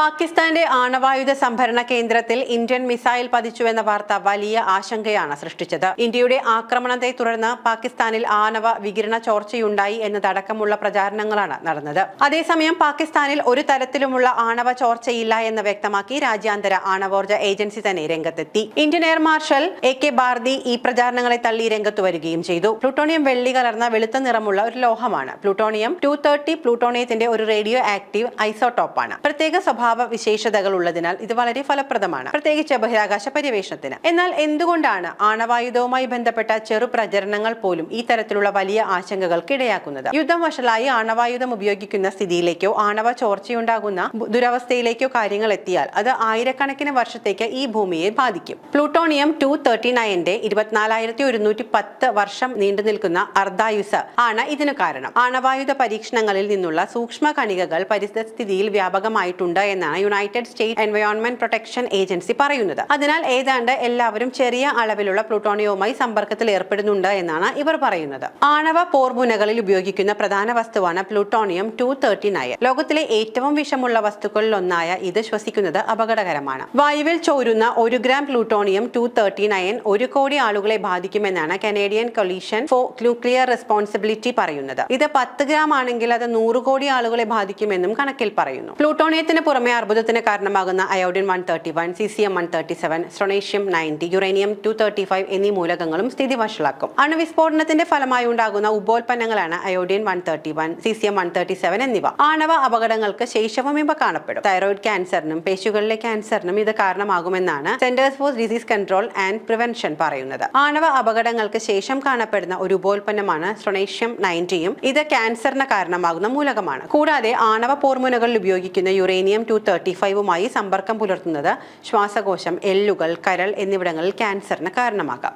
പാകിസ്ഥാന്റെ ആണവായുധ സംഭരണ കേന്ദ്രത്തിൽ ഇന്ത്യൻ മിസൈൽ പതിച്ചുവെന്ന വാർത്ത വലിയ ആശങ്കയാണ് സൃഷ്ടിച്ചത്. ഇന്ത്യയുടെ ആക്രമണത്തെ തുടർന്ന് പാകിസ്ഥാനിൽ ആണവ വികിരണ ചോർച്ചയുണ്ടായി എന്നതടക്കമുള്ള പ്രചാരണങ്ങളാണ് നടന്നത്. അതേസമയം പാകിസ്ഥാനിൽ ഒരു തരത്തിലുമുള്ള ആണവ ചോർച്ചയില്ല എന്ന് വ്യക്തമാക്കി രാജ്യാന്തര ആണവോർജ ഏജൻസി തന്നെ രംഗത്തെത്തി. Indian air marshal A K Bardi ഈ പ്രചാരണങ്ങളെ തള്ളി രംഗത്ത് വരികയും ചെയ്തു. പ്ലൂട്ടോണിയം വെള്ളി കലർന്ന വെളുത്ത നിറമുള്ള ഒരു ലോഹമാണ്. പ്ലൂട്ടോണിയം ടു തേർട്ടി പ്ലൂട്ടോണിയത്തിന്റെ ഒരു റേഡിയോ ആക്റ്റീവ് ഐസോട്ടോപ്പാണ് പ്രത്യേക സ്വഭാവ വിശേഷതകൾ ഉള്ളതിനാൽ ഇത് വളരെ ഫലപ്രദമാണ്. പ്രത്യേകിച്ച് ബഹിരാകാശ പര്യവേഷണത്തിന്. എന്നാൽ എന്തുകൊണ്ടാണ് ആണവായുധവുമായി ബന്ധപ്പെട്ട ചെറു പ്രചരണങ്ങൾ പോലും ഈ തരത്തിലുള്ള വലിയ ആശങ്കകൾക്ക് ഇടയാക്കുന്നത് യുദ്ധം വഷളായി ആണവായുധം ഉപയോഗിക്കുന്ന സ്ഥിതിയിലേക്കോ ആണവ ചോർച്ചയുണ്ടാകുന്ന ദുരവസ്ഥയിലേക്കോ കാര്യങ്ങൾ എത്തിയാൽ അത് ആയിരക്കണക്കിന് വർഷത്തേക്ക് ഈ ഭൂമിയെ ബാധിക്കും. പ്ലൂട്ടോണിയം ടു തേർട്ടി നയന്റെ ഇരുപത്തിനാലായിരത്തി ഒരുന്നൂറ്റി പത്ത് വർഷം നീണ്ടു നിൽക്കുന്ന അർദ്ധായുസ് ആണ് ഇതിനു കാരണം. ആണവായുധ പരീക്ഷണങ്ങളിൽ നിന്നുള്ള സൂക്ഷ്മ കണികകൾ പരിസ്ഥിതിയിൽ വ്യാപകമായിട്ടുണ്ട് എന്നാണ് united state environment protection agency പറയുന്നത്. അതിനാൽ ഏതാണ്ട് എല്ലാവരും ചെറിയ അളവിലുള്ള പ്ലൂട്ടോണിയവുമായി സമ്പർക്കത്തിൽ ഏർപ്പെടുന്നുണ്ട് എന്നാണ് ഇവർ പറയുന്നത്. ആണവ പോർമുനകളിൽ ഉപയോഗിക്കുന്ന പ്രധാന വസ്തുവാണ് പ്ലൂട്ടോണിയം ടു തേർട്ടി നയൻ ലോകത്തിലെ ഏറ്റവും വിഷമുള്ള വസ്തുക്കളിൽ ഒന്നായ ഇത് ശ്വസിക്കുന്നത് അപകടകരമാണ്. വായുവിൽ ചോരുന്ന ഒരു gram plutonium two thirty nine ഒരു കോടി ആളുകളെ ബാധിക്കുമെന്നാണ് Canadian coalition for nuclear responsibility പറയുന്നത്. ഇത് പത്ത് ഗ്രാം ആണെങ്കിൽ അത് നൂറ് കോടി ആളുകളെ ബാധിക്കുമെന്നും കണക്കിൽ പറയുന്നു. പ്ലൂട്ടോണിയത്തിന് പുറമെ അർബുദത്തിന് കാരണമാകുന്ന iodine one thirty one C C M one thirty seven strontium ninety uranium two thirty five എന്നീ മൂലകങ്ങളും സ്ഥിതി വഷളാക്കും അണുവിസ്ഫോടനത്തിന്റെ ഫലമായി ഉണ്ടാകുന്ന ഉപോൽപ്പന്നങ്ങളാണ് iodine one thirty one C C M one thirty seven എന്നിവ. ആണവ അപകടങ്ങൾക്ക് ശേഷവും ഇവ കാണപ്പെടും. തൈറോയിഡ് ക്യാൻസറിനും പേശികളിലെ ക്യാൻസറിനും ഇത് കാരണമാകുമെന്നാണ് centres for disease control and prevention പറയുന്നത്. ആണവ അപകടങ്ങൾക്ക് ശേഷം കാണപ്പെടുന്ന ഒരു ഉപോൽപ്പന്നമാണ് സ്ട്രൊണേഷ്യം നയന്റിയും ഇത് ക്യാൻസറിന് കാരണമാകുന്ന മൂലകമാണ്. കൂടാതെ ആണവ പോർമുനകളിൽ ഉപയോഗിക്കുന്ന യുറേനിയം ടു തേർട്ടി ഫൈവുമായി സമ്പർക്കം പുലർത്തുന്നത് ശ്വാസകോശം എല്ലുകൾ കരൾ എന്നിവിടങ്ങളിൽ ക്യാൻസറിന് കാരണമാകാം.